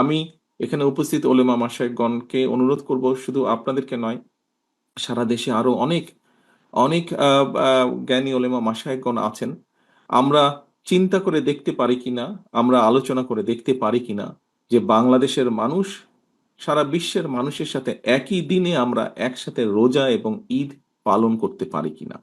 আমি এখানে উপস্থিত ওলেমা মাসায়কগণকে অনুরোধ করব শুধু আপনাদেরকে নয়, সারা দেশে আরও অনেক অনেক জ্ঞানী ওলেমা মাসায়কগণ আছেন। আমরা চিন্তা করে দেখতে পারি কিনা, আমরা আলোচনা করে দেখতে পারি কিনা যে বাংলাদেশের মানুষ, সারা বিশ্বের মানুষের সাথে একই দিনে আমরা একসাথে রোজা এবং ঈদ পালন করতে পারি কিনা।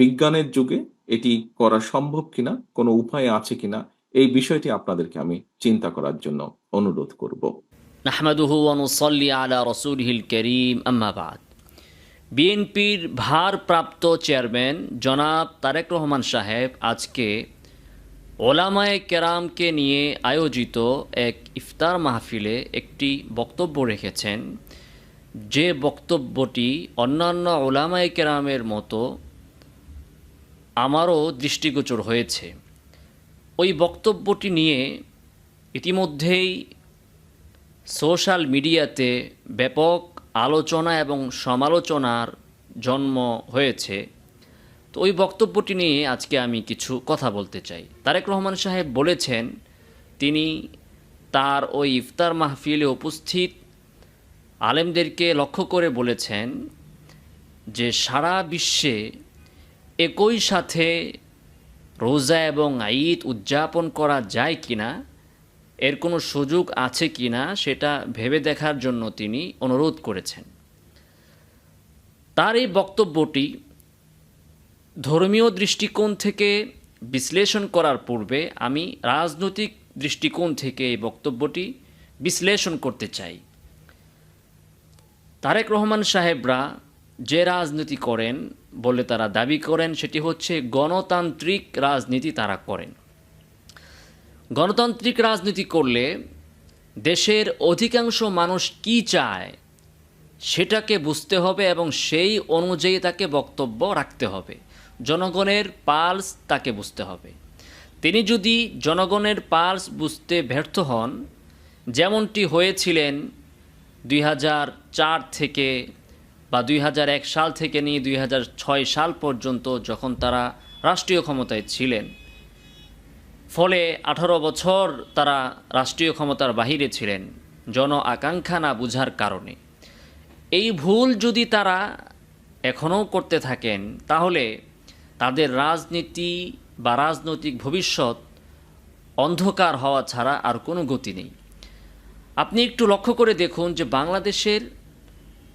বিজ্ঞানের যুগে এটি করা সম্ভব কিনা, কোনো উপায় আছে কিনা এই বিষয়টি আপনাদেরকে আমি চিন্তা করার জন্য অনুরোধ করব। নাহমাদুহু ওয়ানুসল্লি আলা রসুলহিল করিম, আম্মা বাদ। বিএনপির ভারপ্রাপ্ত চেয়ারম্যান জনাব তারেক রহমান সাহেব আজকে ওলামায়ে কেরামকে নিয়ে আয়োজিত এক ইফতার মাহফিলে একটি বক্তব্য রেখেছেন। যে বক্তব্যটি অন্যান্য ওলামায়ে কেরামের মতো আমারও দৃষ্টিগোচর হয়েছে। ওই বক্তব্যটি নিয়ে ইতিমধ্যেই সোশ্যাল মিডিয়াতে ব্যাপক আলোচনা এবং সমালোচনার জন্ম হয়েছে। তো ওই বক্তব্যটি নিয়ে আজকে আমি কিছু কথা বলতে চাই। তারেক রহমান সাহেব বলেছেন, তিনি তার ওই ইফতার মাহফিলে উপস্থিত আলেমদেরকে লক্ষ্য করে বলেছেন যে সারা বিশ্বে একই সাথে রোজা এবং ঈদ উদযাপন করা যায় কিনা, এর কোনো সুযোগ আছে কি না সেটা ভেবে দেখার জন্য তিনি অনুরোধ করেছেন। তার এই বক্তব্যটি ধর্মীয় দৃষ্টিকোণ থেকে বিশ্লেষণ করার পূর্বে আমি রাজনৈতিক দৃষ্টিকোণ থেকে এই বক্তব্যটি বিশ্লেষণ করতে চাই। তারেক রহমান সাহেবরা যে রাজনীতি করেন বলে তারা দাবি করেন, সেটি হচ্ছে গণতান্ত্রিক রাজনীতি তারা করেন। গণতান্ত্রিক রাজনীতি করলে দেশের অধিকাংশ মানুষ কি চায় সেটাকে বুঝতে হবে এবং সেই অনুযায়ী তাকে বক্তব্য রাখতে হবে। জনগণের পালস তাকে বুঝতে হবে। তিনি যদি জনগণের পালস বুঝতে ব্যর্থ হন, যেমনটি হয়েছিলেন দুই থেকে বা দুই হাজার এক সাল থেকে নিয়ে দুই হাজার ছয় সাল পর্যন্ত যখন তারা রাষ্ট্রীয় ক্ষমতায় ছিলেন। ফলে আঠারো বছর তারা রাষ্ট্রীয় ক্ষমতার বাহিরে ছিলেন, জন আকাঙ্ক্ষা না বুঝার কারণে। এই ভুল যদি তারা এখনও করতে থাকেন, তাহলে তাদের রাজনীতি বা রাজনৈতিক ভবিষ্যৎ অন্ধকার হওয়া ছাড়া আর কোনো গতি নেই। আপনি একটু লক্ষ্য করে দেখুন যে বাংলাদেশের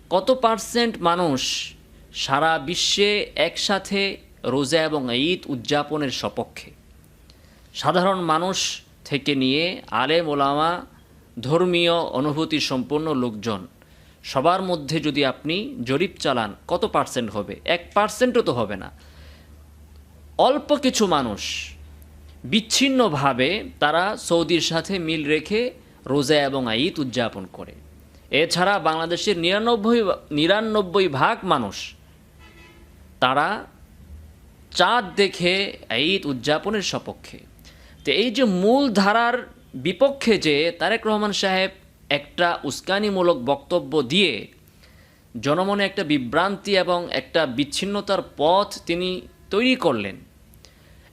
কত পার্সেন্ট মানুষ সারা বিশ্বে একসাথে রোজা এবং ঈদ উদযাপনের সপক্ষে? সাধারণ মানুষ থেকে নিয়ে আলেম ওলামা, ধর্মীয় অনুভূতি সম্পন্ন লোকজন, সবার মধ্যে যদি আপনি জরিপ চালান, কত পার্সেন্ট হবে? এক পার্সেন্টও তো হবে না। অল্প কিছু মানুষ বিচ্ছিন্নভাবে তারা সৌদির সাথে মিল রেখে রোজা এবং ঈদ উদযাপন করে। এছাড়া বাংলাদেশের নিরানব্বই নিরানব্বই ভাগ মানুষ, তারা চাঁদ দেখে ঈদ উদযাপনের সপক্ষে। তো এই যে মূল ধারার বিপক্ষে যে তারেক রহমান সাহেব একটা উস্কানিমূলক বক্তব্য দিয়ে জনমনে একটা বিভ্রান্তি এবং একটা বিচ্ছিন্নতার পথ তিনি তৈরি করলেন,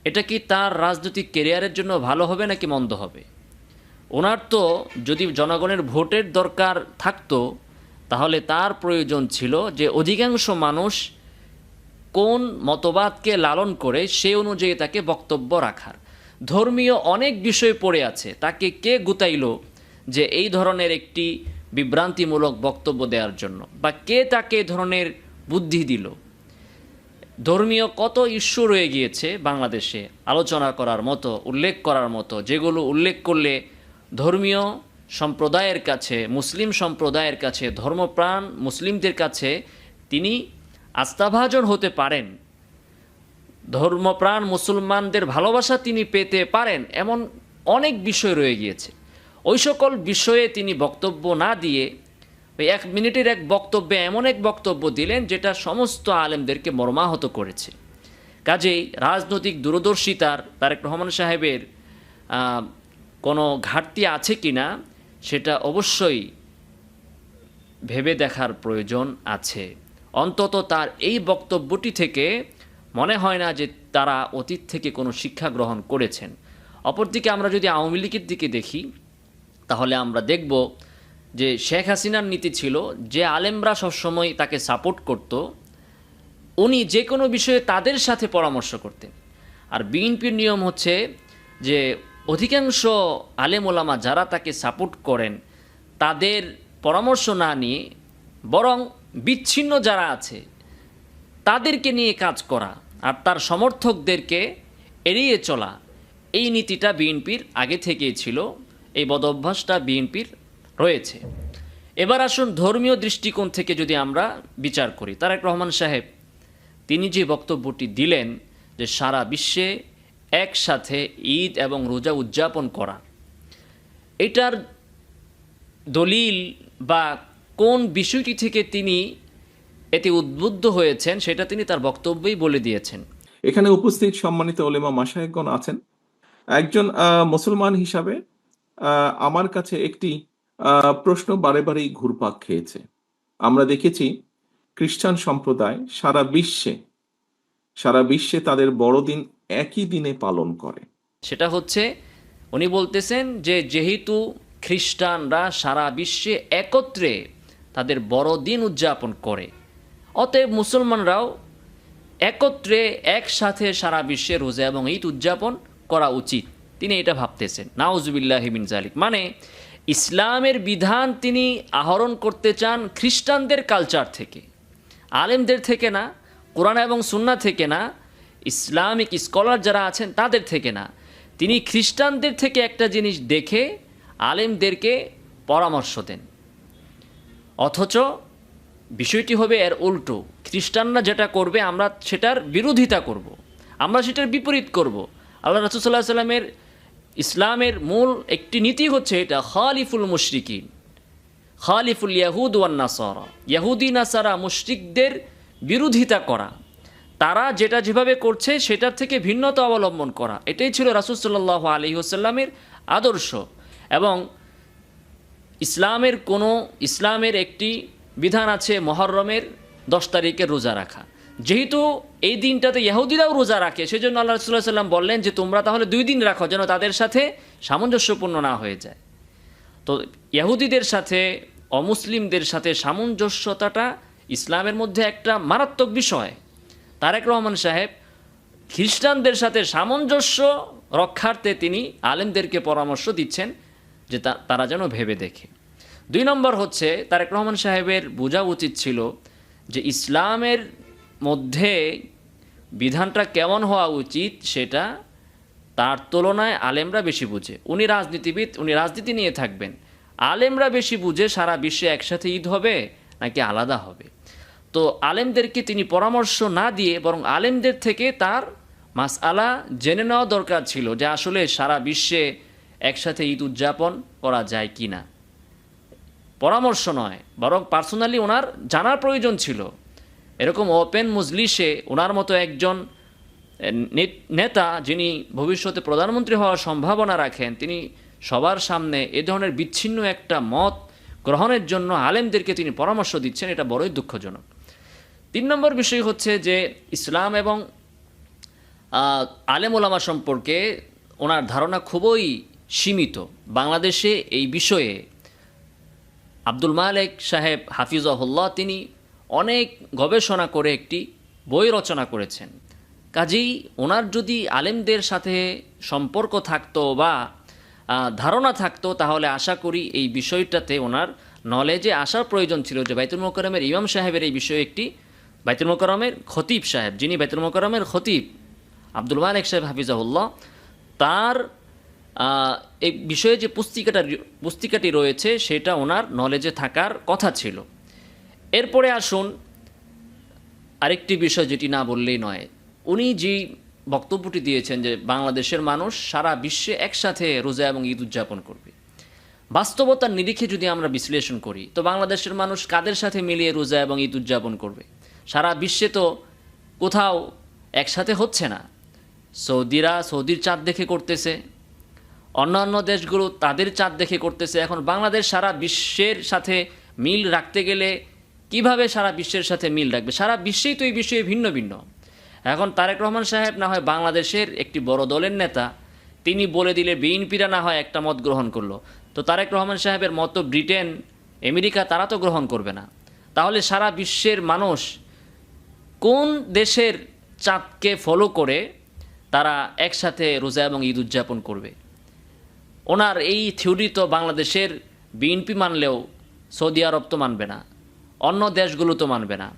এটা কি তার রাজনৈতিক কেরিয়ারের জন্য ভালো হবে নাকি মন্দ হবে? ওনার তো যদি জনগণের ভোটের দরকার থাকতো, তাহলে তার প্রয়োজন ছিল যে অধিকাংশ মানুষ কোন মতবাদকে লালন করে সে অনুযায়ী তাকে বক্তব্য রাখার। ধর্মীয় অনেক বিষয় পড়ে আছে, তাকে কে গুতাইল যে এই ধরনের একটি বিভ্রান্তিমূলক বক্তব্য দেওয়ার জন্য, বা কে তাকে ধরনের বুদ্ধি দিল। ধর্মীয় কত ইস্যু রয়ে গিয়েছে বাংলাদেশে, আলোচনা করার মতো, উল্লেখ করার মতো, যেগুলো উল্লেখ করলে ধর্মীয় সম্প্রদায়ের কাছে, মুসলিম সম্প্রদায়ের কাছে, ধর্মপ্রাণ মুসলিমদের কাছে তিনি আস্থাভাজন হতে পারেন। ধর্মপ্রাণ মুসলমানদের ভালোবাসা তিনি পেতে পারেন এমন অনেক বিষয় রয়ে গিয়েছে। ওই সকল বিষয়ে তিনি বক্তব্য না দিয়ে ওই এক মিনিটের এক বক্তব্যে এমন এক বক্তব্য দিলেন যেটা সমস্ত আলেমদেরকে মর্মাহত করেছে। কাজেই রাজনৈতিক দূরদর্শিতার তারেক রহমান সাহেবের কোনো ঘাটতি আছে কি না, সেটা অবশ্যই ভেবে দেখার প্রয়োজন আছে। অন্তত তার এই বক্তব্যটি থেকে মনে হয় না যে তারা অতীত থেকে কোনো শিক্ষা গ্রহণ করেছেন। অপরদিকে আমরা যদি আওয়ামী লীগের দিকে দেখি, তাহলে আমরা দেখব যে শেখ হাসিনার নীতি ছিল যে আলেমরা সবসময় তাকে সাপোর্ট করত, উনি যে কোনো বিষয়ে তাদের সাথে পরামর্শ করতেন। আর বিএনপির নিয়ম হচ্ছে যে অধিকাংশ আলেম ওলামা যারা তাকে সাপোর্ট করেন, তাদের পরামর্শ না নিয়ে বরং বিচ্ছিন্ন যারা আছে, তাদেরকে নিয়ে কাজ করা আর তার সমর্থকদেরকে এড়িয়ে চলা, এই নীতিটা বিএনপির আগে থেকেই ছিল, এই বদভ্যাসটা বিএনপির রয়েছে। এবার আসুন ধর্মীয় দৃষ্টিকোণ থেকে যদি আমরা বিচার করি। তারেক রহমান সাহেব, তিনি যে বক্তব্যটি দিলেন যে সারা বিশ্বে একসাথে ঈদ এবং রোজা উদযাপন করা। এটার দলিল বা কোন বিষয়টি থেকে তিনি এতে উদ্বুদ্ধ হয়েছেন, সেটা তিনি তার বক্তব্যেই বলে দিয়েছেন। এখানে উপস্থিত সম্মানিত ওলেমা মাসায়েকগণ আছেন। একজন মুসলমান হিসাবে আমার কাছে একটি প্রশ্ন বারে বারেই ঘুরপাক খেয়েছে। আমরা দেখেছি, খ্রিস্টান সম্প্রদায় সারা বিশ্বে সারা বিশ্বে তাদের বড়দিন একই দিনে পালন করে। সেটা হচ্ছে, উনি বলতেছেন যে যেহেতু খ্রিস্টানরা সারা বিশ্বে একত্রে তাদের বড়দিন উদযাপন করে, অতএব মুসলমানরাও একত্রে একসাথে সারা বিশ্বে রোজা এবং ঈদ উদযাপন করা উচিত। তিনি এটা ভাবতেছেন। নাউজুবিল্লাহ বিন জালিক মানে ইসলামের বিধান তিনি আহরণ করতে চান খ্রিস্টানদের কালচার থেকে, আলেমদের থেকে না, কোরআন এবং সুন্না থেকে না ইসলামিক স্কলার যারা আছেন তাদের থেকে না। তিনি খ্রিস্টানদের থেকে একটা জিনিস দেখে আলেমদেরকে পরামর্শ দেন। অথচ বিষয়টি হবে এর উল্টো। খ্রিস্টানরা যেটা করবে, আমরা সেটার বিরোধিতা করব। আমরা সেটার বিপরীত করব। আল্লাহ রসুল্লাহ সাল্লামের ইসলামের মূল একটি নীতি হচ্ছে এটা, খালিফুল মুশরিকিন, খালিফুল ইয়াহুদ ওয়ান নাসারা। ইয়াহুদি, নাসারা মুশরিকদের বিরোধিতা করা। তারা যেটা যেভাবে করছে, সেটার থেকে ভিন্নতা অবলম্বন করা। এটাই ছিল রাসুল সাল্লাহ আলী হোসাল্লামের আদর্শ। এবং ইসলামের কোনো, ইসলামের একটি বিধান আছে মহরমের দশ তারিখের রোজা রাখা। যেহেতু এই দিনটাতে ইহুদিরাও রোজা রাখে, সেজন্য আল্লাহ রসুল্লাহ সাল্লাম বললেন যে, তোমরা তাহলে দুই দিন রাখো যেন তাদের সাথে সামঞ্জস্যপূর্ণ না হয়ে যায়। তো ইয়াহুদিদের সাথে, অমুসলিমদের সাথে সামঞ্জস্যতাটা ইসলামের মধ্যে একটা মারাত্মক বিষয়। তারেক রহমান সাহেব খ্রিস্টানদের সাথে সামঞ্জস্য রক্ষার্থে তিনি আলেমদেরকে পরামর্শ দিচ্ছেন যে তারা যেন ভেবে দেখে। দুই নম্বর হচ্ছে, তারেক রহমান সাহেবের বোঝা উচিত ছিল যে ইসলামের মধ্যে বিধানটা কেমন হওয়া উচিত সেটা তার তুলনায় আলেমরা বেশি বুঝে। উনি রাজনীতিবিদ, উনি রাজনীতি নিয়ে থাকবেন। আলেমরা বেশি বুঝে সারা বিশ্বে একসাথে ঈদ হবে নাকি আলাদা হবে? তো আলেমদেরকে তিনি পরামর্শ না দিয়ে বরং আলেমদের থেকে তার মাস আলা জেনে নেওয়া দরকার ছিল যে আসলে সারা বিশ্বে একসাথে ঈদ উদযাপন করা যায় কি না পরামর্শ নয়, বরং পার্সোনালি ওনার জানার প্রয়োজন ছিল। এরকম ওপেন মজলিসে ওনার মতো একজন নেতা যিনি ভবিষ্যতে প্রধানমন্ত্রী হওয়ার সম্ভাবনা রাখেন, তিনি সবার সামনে এ ধরনের বিচ্ছিন্ন একটা মত গ্রহণের জন্য আলেমদেরকে তিনি পরামর্শ দিচ্ছেন, এটা বড়ই দুঃখজনক। তিন নম্বর বিষয় হচ্ছে যে ইসলাম এবং আলেম ওলামা সম্পর্কে ওনার ধারণা খুবই সীমিত। বাংলাদেশে এই বিষয়ে আব্দুল মালেক সাহেব হাফিজহুল্লাহ তিনি অনেক গবেষণা করে একটি বই রচনা করেছেন। কাজেই ওনার যদি আলেমদের সাথে সম্পর্ক থাকতো বা ধারণা থাকতো, তাহলে আশা করি এই বিষয়টাতে ওনার নলেজে আসার প্রয়োজন ছিল যে বাইতুল মোকরমের ইমাম সাহেবের এই বিষয়ে একটি বাইতুল মোকরমের খতিব সাহেব, যিনি বাইতুল মোকরমের খতিব, আব্দুল মালেক সাহেব হাফিজাহুল্লাহ, তার এই বিষয়ে যে পুস্তিকাটা পুস্তিকাটি রয়েছে, সেটা ওনার নলেজে থাকার কথা ছিল। এরপরে আসুন, আরেকটি বিষয় যেটি না বললেই নয়। উনি যে বক্তব্যটি দিয়েছেন যে বাংলাদেশের মানুষ সারা বিশ্বে একসাথে রোজা এবং ঈদ উদযাপন করবে। বাস্তবতার নিরিখে যদি আমরা বিশ্লেষণ করি, তো বাংলাদেশের মানুষ কাদের সাথে মিলিয়ে রোজা এবং ঈদ উদযাপন করবে? সারা বিশ্বে তো কোথাও একসাথে হচ্ছে না। সৌদিরা সৌদির চাঁদ দেখে করতেছে। অন্যান্য দেশগুলো তাদের চাঁদ দেখে করতেছে। এখন বাংলাদেশ সারা বিশ্বের সাথে মিল রাখতে গেলে কীভাবে সারা বিশ্বের সাথে মিল রাখবে? সারা বিশ্বেই তো এই বিষয়ে ভিন্ন ভিন্ন। এখন তারেক রহমান সাহেব না হয় বাংলাদেশের একটি বড় দলের নেতা, তিনি বলে দিলে বিএনপিরা না হয় একটা মত গ্রহণ করল। তো তারেক রহমান সাহেবের মতো ব্রিটেন, আমেরিকা তারা তো গ্রহণ করবে না। তাহলে সারা বিশ্বের মানুষ কোন দেশের চাঁদকে ফলো করে তারা একসাথে রোজা এবং ঈদ উদযাপন করবে? ওনার এই থিওরি তো বাংলাদেশের বিএনপি মানলেও সৌদি আরব তো মানবে না, অন্য দেশগুলো তো মানবে না।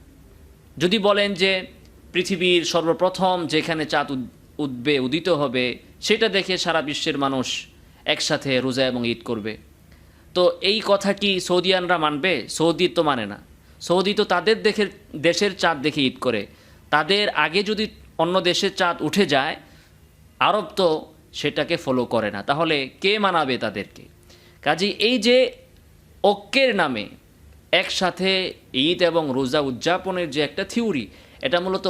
যদি বলেন যে পৃথিবীর সর্বপ্রথম যেখানে চাঁদ উদ- উঠবে উদিত হবে, সেটা দেখে সারা বিশ্বের মানুষ একসাথে রোজা এবং ঈদ করবে। তো এই কথা কি সৌদিয়ানরা মানবে? সৌদি তো মানে না। সৌদি তো তাদের দেখে দেশের চাঁদ দেখে ঈদ করে। তাদের আগে যদি অন্য দেশের চাঁদ উঠে যায়, আরব তো সেটাকে ফলো করে না। তাহলে কে মানাবে তাদেরকে? কাজী এই যে ঐক্যের নামে একসাথে ঈদ এবং রোজা উদযাপনের যে একটা থিওরি, এটা মূলত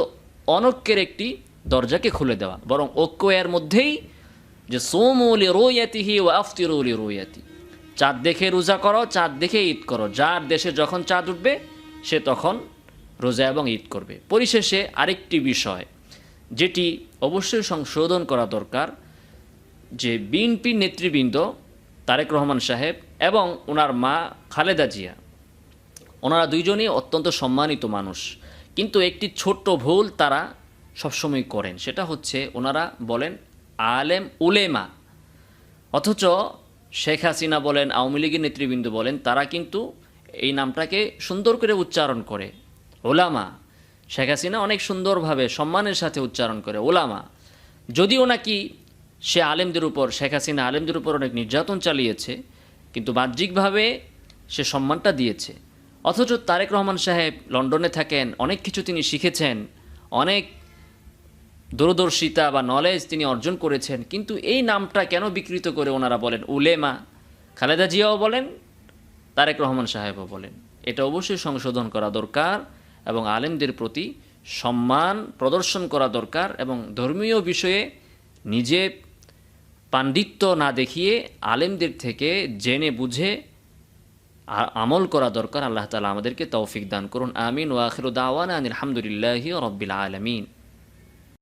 অনৈক্যের একটি দরজাকে খুলে দেওয়া। বরং ঐক্য এর মধ্যেই যে সোমলি রোয়াতিহি ও আফতিরুলি রোয়াতি চাঁদ দেখে রোজা করো, চাঁদ দেখে ঈদ করো। যার দেশে যখন চাঁদ উঠবে সে তখন রোজা এবং ঈদ করবে। পরিশেষে আরেকটি বিষয়, যেটি অবশ্যই সংশোধন করা দরকার, যে বিএনপি নেতৃবৃন্দ তারেক রহমান সাহেব এবং ওনার মা খালেদা জিয়া, ওনারা দুইজনই অত্যন্ত সম্মানিত মানুষ। কিন্তু একটি ছোট্ট ভুল তারা সবসময় করেন। সেটা হচ্ছে ওনারা বলেন, আলেম উলেমা। অথচ শেখ হাসিনা বলেন, আওয়ামী লীগের নেতৃবৃন্দ বলেন, তারা কিন্তু এই নামটাকে সুন্দর করে উচ্চারণ করে। ওলামা, শেখ হাসিনা অনেক সুন্দরভাবে সম্মানের সাথে উচ্চারণ করে, ওলামা। যদিও নাকি সে আলেমদের উপর, শেখ হাসিনা আলেমদের উপর অনেক নির্যাতন চালিয়েছে, কিন্তু বাহ্যিকভাবে সে সম্মানটা দিয়েছে। অথচ তারেক রহমান সাহেব লন্ডনে থাকেন, অনেক কিছু তিনি শিখেছেন, অনেক দূরদর্শিতা বা নলেজ তিনি অর্জন করেছেন, কিন্তু এই নামটা কেন বিকৃত করে ওনারা বলেন উলেমা? খালেদা জিয়াও বলেন তারেক রহমান সাহেবও বলেন, এটা অবশ্যই সংশোধন করা দরকার এবং আলেমদের প্রতি সম্মান প্রদর্শন করা দরকার এবং ধর্মীয় বিষয়ে নিজে পাণ্ডিত্য না দেখিয়ে আলেমদের থেকে জেনে বুঝে আমল করা দরকার। আল্লাহ তালা আমাদেরকে তৌফিক দান করুন। আমিন। ওয়াখির দাওয়ান আলহামদুলিল্লাহি রব্বিল আলমিন।